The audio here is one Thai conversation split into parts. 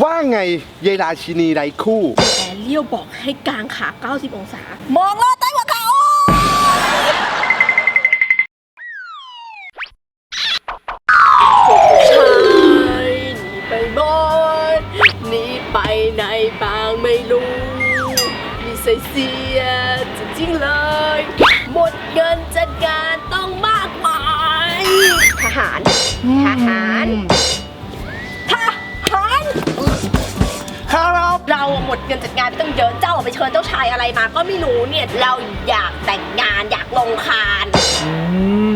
ว่าไงยายราชินีไรคู่แอเรียวบอกให้กางขา 90 องศา มองลอดใต้หัวเขาชายหนีไปบนหนีไปไหนบางไม่รู้ มีใส่เสียจริงๆเลย หมดเงินจัดการต้องมากมาย ทหาร ทหาร เราหมดเงินจัดงานไปตั้งเยอะเจ้าไปเชิญเจ้าชายอะไรมา ก็ไม่รู้เนี่ยเราอยากแต่งงานอยากลงคานอื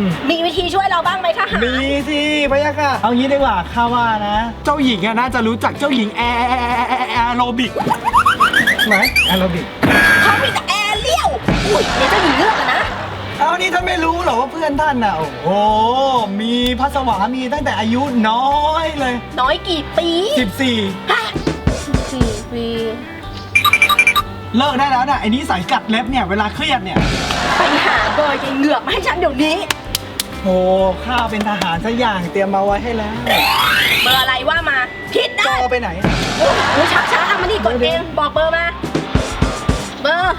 มมีวิธีช่วยเราบ้างไหมทหารมีสิพะยะค่ะ เอางี้ดีกว่าข้าว่านะ เจ้าหญิงอะน่าจะรู้จักเจ้าหญิงแอร์แอโรบิกไหมแอโรบิกเขามีแต่แอร์เลี้ยวอุ้ยเดี๋ยวเจ้าหญิงเลือกอะนะเอานี่ท่านไม่รู้เหรอว่าเพื่อนท่านน่ะโอ้โหมีพระสวามีตั้งแต่อายุน้อยเลย น้อยกี่ปี 14 เลิกได้แล้วน่ะไอ้นี้สายกัดเล็บเนี่ยเวลาเครียดเนี่ยไปหาเบอร์ยายเหงือกมาให้ฉันเดี๋ยวนี้ โอ้ข้าเป็นทหารสักอย่างเตรียมมาไว้ให้แล้วเบอร์อะไรว่ามาผิดจได้อไปไหนอุ้ยชักช้าเอามานี่กดเองบอกเบอร์มา เบอร์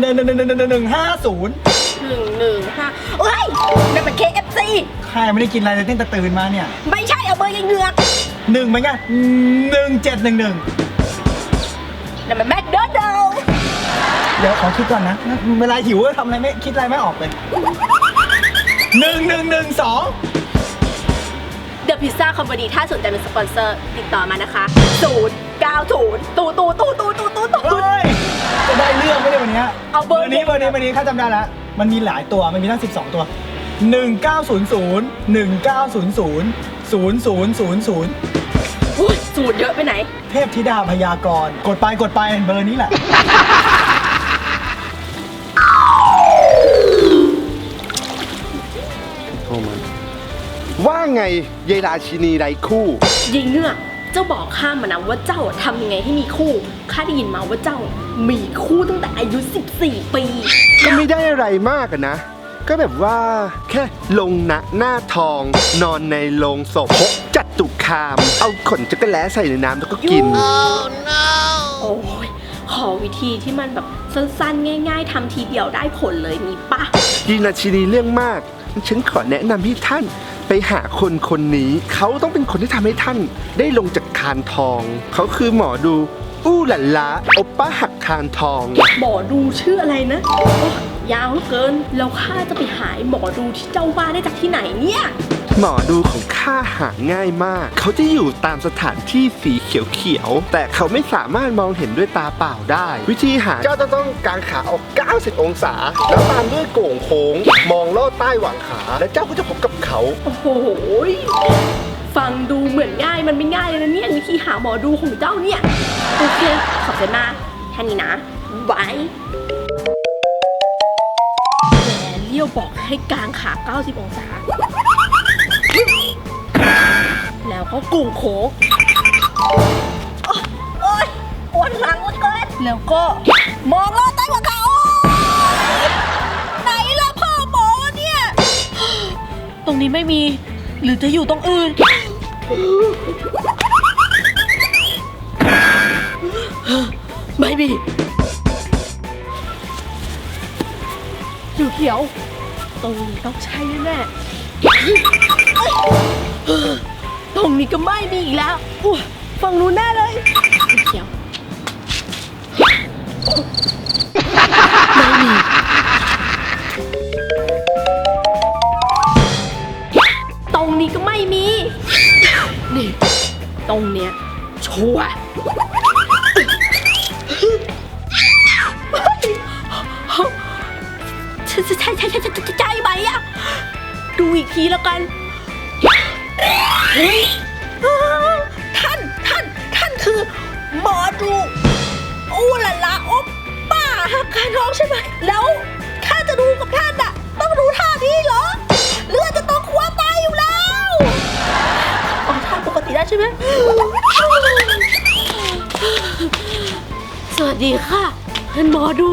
หนึ่งหนึ่งหนึ่งหนึ่งหนึ่งห้าศูนย์หนึ่งหนึ่งห้าเฮ้ยนั่นมัน KFC ข้ายังไม่ได้กินอะไรเลยตั้งแต่ตื่นมาเนี่ยไม่ใช่เอาเบอร์ยายเหงือกหนึ่งเหมือนกันหนึ่งเจ็ดหนึ่งหนึ่งนั่นมันแมคโดนัล เดี๋ยวขอคิดก่อนนะ เวลาหิวก็ทำอะไรไม่คิดอะไรไม่ออกเลยหนึ่งหนึ่งหนึ่งสอง เดอะพิซซ่าคอมพานีถ้าสนใจเป็นสปอนเซอร์ ติดต่อมานะคะ0 9 0ตูตูตูตูตูตูตู เฮ้ย จะได้เรื่องไหมเนี่ยวันเนี้ยเอาเบอร์นี้ เบอร์นี้เบอร์นี้ข้าจำได้แล้ว มันมีหลายตัว มันมีทั้ง 12 ตัว 1900 1900 0000 อุ้ยสูตรเยอะไปไหน เทพธิดาพยากรณ์กดไปกดไปเบอร์นี้แหละ โทรมา ว่าไงยายราชินีไรคู่ ยิงเงือกเจ้าบอกข้ามานะว่าเจ้าทำยังไงให้มีคู่ข้าได้ยินมาว่าเจ้ามีคู่ตั้งแต่อายุ 14 ปีก็ไม่ได้อะไรมากอะนะ ก็แบบว่าแค่ลงหนะหน้าทอง นอนในโลงศพพกจัดตุคาม เอาขนจักรแล้ใส่ในน้ำแล้วก็กิน โอ้ยขอวิธีที่มันแบบสั้นๆ ง่าย ๆทำทีเดียวได้ผลเลยมีปะยีนาชินีเรื่องมาก ฉันขอแนะนำให้ท่าน ไปหาคนคนนี้เขาต้องเป็นคนที่ทำให้ท่าน ได้ลงจากคานทอง เขาคือหมอดู อู้หลันละโอปป้าหักคานทอง หมอดูชื่ออะไรนะโอ้ยาวเหลือเกิน แล้วข้าจะไปหาไอ้หมอดูที่เจ้าว่าได้จากที่ไหนเนี่ย หมอดูของข้าหาง่ายมาก เขาจะอยู่ตามสถานที่สีเขียวๆ แต่เขาไม่สามารถมองเห็นด้วยตาเปล่าได้ วิธีหาเจ้าจะต้องกางขาออก 90 องศา แล้วตามด้วยโก่งโค้ง มองลอดใต้หว่างขา และเจ้าก็จะพบกับเขา โอ้โหยฟังดูเหมือนง่ายมันไม่ง่ายเลยนะเนี่ยวิธีหาหมอดูของเจ้าเนี่ย โอเค ขอบใจมากแค่นี้นะบายเลี้ยวบอกให้กางขา 90 องศา แล้วก็กุ่งโค้งโอ๊ยปวดหลังเหลือเกินแล้วก็มองลอดใต้หัวเขาไหนล่ะพ่อหมอเนี่ย ตรงนี้ไม่มี หรือจะอยู่ตรงอื่น ไม่มีอยู่เขียว ตรงนี้ต้องใช่แน่ๆ ตรงนี้ก็ไม่มีอีกแล้วอุ๊ยฝั่งนู้นแน่เลยอยู่เขียวไม่มี ตรงนี้ก็ไม่มี นี่ ตรงเนี้ยชัวร์ใช่ใช่ใช่ใช่ใช่ใช่ใช่ไหมอะดูอีกทีแล้วกัน เฮ้ยท่านท่านท่านคือหมอดูอู้ละละอปป้าหักคาท้องใช่ไหมแล้วข้าจะดูกับท่านอะต้องดูท่านี้เหรอเลือดจะต้องคว้าตายอยู่แล้วอ๋อท่าปกติได้ใช่ไหมสวัสดีค่ะท่านหมอดู